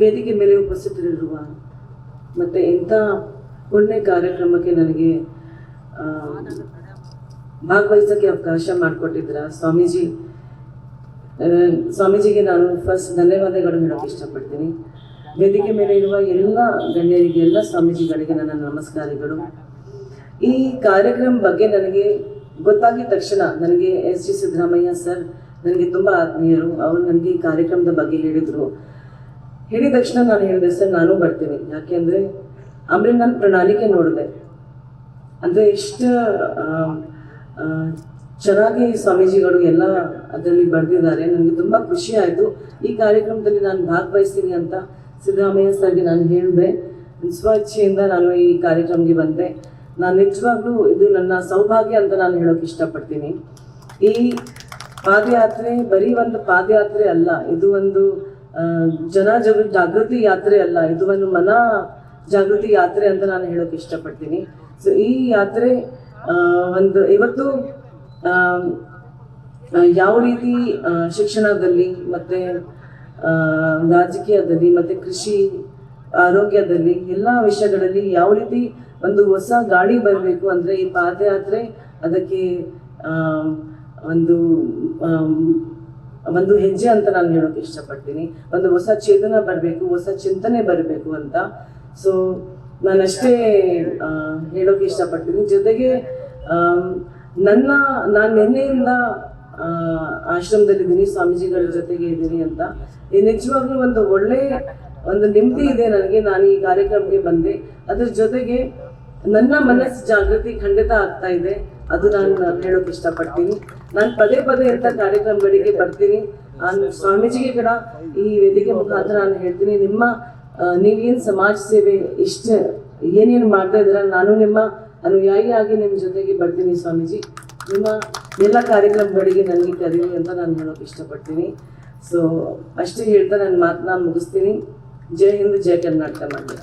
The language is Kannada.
ವೇದಿಕೆ ಮೇಲೆ ಉಪಸ್ಥಿತರಿರುವ ಮತ್ತು ಇಂಥ ಪುಣ್ಯ ಕಾರ್ಯಕ್ರಮಕ್ಕೆ ನನಗೆ ಭಾಗವಹಿಸೋಕ್ಕೆ ಅವಕಾಶ ಮಾಡಿಕೊಟ್ಟಿದ್ದೀರ ಸ್ವಾಮೀಜಿ. ಸ್ವಾಮೀಜಿಗೆ ನಾನು ಫಸ್ಟ್ ಧನ್ಯವಾದಗಳು ಹೇಳೋಕೆ ಇಷ್ಟಪಡ್ತೀನಿ. ವೇದಿಕೆ ಮೇಲೆ ಇರುವ ಎಲ್ಲ ಗಣ್ಯರಿಗೆ, ಎಲ್ಲ ಸ್ವಾಮೀಜಿಗಳಿಗೆ ನನ್ನ ನಮಸ್ಕಾರಗಳು. ಈ ಕಾರ್ಯಕ್ರಮ ಬಗ್ಗೆ ನನಗೆ ಗೊತ್ತಾಗಿದ ತಕ್ಷಣ ನನಗೆ ಎಸ್ ಜಿ ಸಿದ್ದರಾಮಯ್ಯ ಸರ್, ನನಗೆ ತುಂಬ ಆತ್ಮೀಯರು. ಅವರು ನನಗೆ ಈ ಕಾರ್ಯಕ್ರಮದ ಬಗ್ಗೆ ಹೇಳಿದರು. ಹೇಳಿದ ತಕ್ಷಣ ನಾನು ಹೇಳಿದೆ, ಸರ್, ನಾನು ಬರ್ತೀನಿ. ಯಾಕೆಂದರೆ ಆಮೇಲೆ ನಾನು ಪ್ರಣಾಳಿಕೆ ನೋಡಿದೆ. ಅಂದರೆ ಇಷ್ಟು ಚೆನ್ನಾಗಿ ಸ್ವಾಮೀಜಿಗಳು ಎಲ್ಲ ಅದರಲ್ಲಿ ಬರೆದಿದ್ದಾರೆ. ನನಗೆ ತುಂಬ ಖುಷಿ ಆಯಿತು. ಈ ಕಾರ್ಯಕ್ರಮದಲ್ಲಿ ನಾನು ಭಾಗವಹಿಸ್ತೀನಿ ಅಂತ ಸಿದ್ದರಾಮಯ್ಯ ಸರ್ಗೆ ನಾನು ಹೇಳಿದೆ. ಸ್ವಚ್ಛೆಯಿಂದ ನಾನು ಈ ಕಾರ್ಯಕ್ರಮಕ್ಕೆ ಬಂದೆ. ನಾನು ನಿಜವಾಗ್ಲೂ ಇದು ನನ್ನ ಸೌಭಾಗ್ಯ ಅಂತ ನಾನು ಹೇಳೋಕೆ ಇಷ್ಟಪಡ್ತೀನಿ. ಈ ಪಾದಯಾತ್ರೆ ಬರೀ ಒಂದು ಪಾದಯಾತ್ರೆ ಅಲ್ಲ, ಇದು ಒಂದು ಜನ ಜಗ ಜಾಗೃತಿ ಯಾತ್ರೆ ಅಲ್ಲ, ಇದು ಒಂದು ಮನ ಜಾಗೃತಿ ಯಾತ್ರೆ ಅಂತ ನಾನು ಹೇಳೋಕೆ ಇಷ್ಟಪಡ್ತೀನಿ. ಸೊ ಈ ಯಾತ್ರೆ ಒಂದು, ಇವತ್ತು ಯಾವ ರೀತಿ ಶಿಕ್ಷಣದಲ್ಲಿ ಮತ್ತೆ ರಾಜಕೀಯದಲ್ಲಿ ಮತ್ತೆ ಕೃಷಿ, ಆರೋಗ್ಯದಲ್ಲಿ ಎಲ್ಲ ವಿಷಯಗಳಲ್ಲಿ ಯಾವ ರೀತಿ ಒಂದು ಹೊಸ ಗಾಳಿ ಬರಬೇಕು ಅಂದ್ರೆ ಈ ಪಾದಯಾತ್ರೆ ಅದಕ್ಕೆ ಒಂದು ಒಂದು ಹೆಜ್ಜೆ ಅಂತ ನಾನು ಹೇಳೋಕೆ ಇಷ್ಟಪಡ್ತೀನಿ. ಒಂದು ಹೊಸ ಚೇತನ ಬರಬೇಕು, ಹೊಸ ಚಿಂತನೆ ಬರಬೇಕು ಅಂತ. ಸೊ ನಾನಷ್ಟೇ ಹೇಳೋಕೆ ಇಷ್ಟಪಡ್ತೀನಿ. ಜೊತೆಗೆ ನನ್ನ, ನಾನು ನಿನ್ನೆಯಿಂದ ಆಶ್ರಮದಲ್ಲಿದ್ದೀನಿ, ಸ್ವಾಮೀಜಿಗಳ ಜೊತೆಗೆ ಇದ್ದೀನಿ ಅಂತ. ಈ ನಿಜವಾಗ್ಲೂ ಒಂದು ಒಳ್ಳೆ, ಒಂದು ನೆಮ್ಮದಿ ಇದೆ ನನಗೆ. ನಾನು ಈ ಕಾರ್ಯಕ್ರಮಕ್ಕೆ ಬಂದೆ. ಅದ್ರ ಜೊತೆಗೆ ನನ್ನ ಮನಸ್ಸು ಜಾಗೃತಿ ಖಂಡಿತ ಆಗ್ತಾ ಇದೆ. ಅದು ನಾನು ಹೇಳೋಕೆ ಇಷ್ಟಪಡ್ತೀನಿ. ನಾನು ಪದೇ ಪದೇ ಅಂತ ಕಾರ್ಯಕ್ರಮಗಳಿಗೆ ಬರ್ತೀನಿ. ಸ್ವಾಮೀಜಿಗೆ ಕೂಡ ಈ ವೇದಿಕೆ ಮುಖಾಂತರ ನಾನು ಹೇಳ್ತೀನಿ. ನಿಮ್ಮ ನೀವೇನು ಸಮಾಜ ಸೇವೆ ಇಷ್ಟ ಏನೇನು ಮಾಡ್ತಾ ಇದ್ದೀರ ನಾನು ನಿಮ್ಮ ಅನುಯಾಯಿಯಾಗಿ ನಿಮ್ಮ ಜೊತೆಗೆ ಬರ್ತೀನಿ ಸ್ವಾಮೀಜಿ. ನಿಮ್ಮ ಎಲ್ಲ ಕಾರ್ಯಕ್ರಮಗಳಿಗೆ ನನಗೆ ಕರೀರಿ ಅಂತ ನಾನು ಹೇಳೋಕೆ ಇಷ್ಟಪಡ್ತೀನಿ. ಸೊ ಅಷ್ಟೇ ಹೇಳ್ತಾ ನನ್ನ ಮಾತನ್ನ ಮುಗಿಸ್ತೀನಿ. ಜೈ ಹಿಂದ್, ಜೈ ಕರ್ನಾಟಕ ಮಾಡಿ